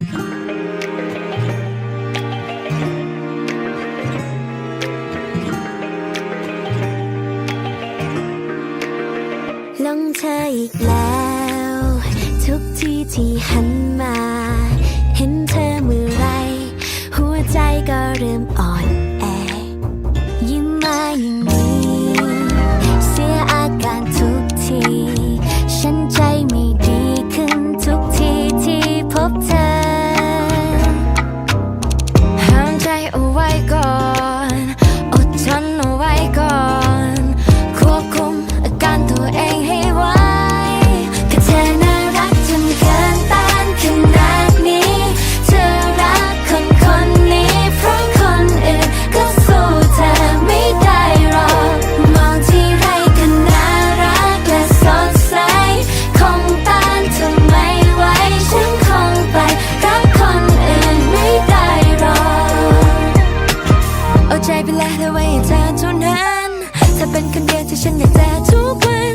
ลงเธออีกแล้ว ทุกที่ที่หันมา เห็นเธอเมื่อ ไปแล้วเธอไว้ใจเธอเท่านั้นถ้าเป็นคนเดียวที่ฉันอยากจะทุกวัน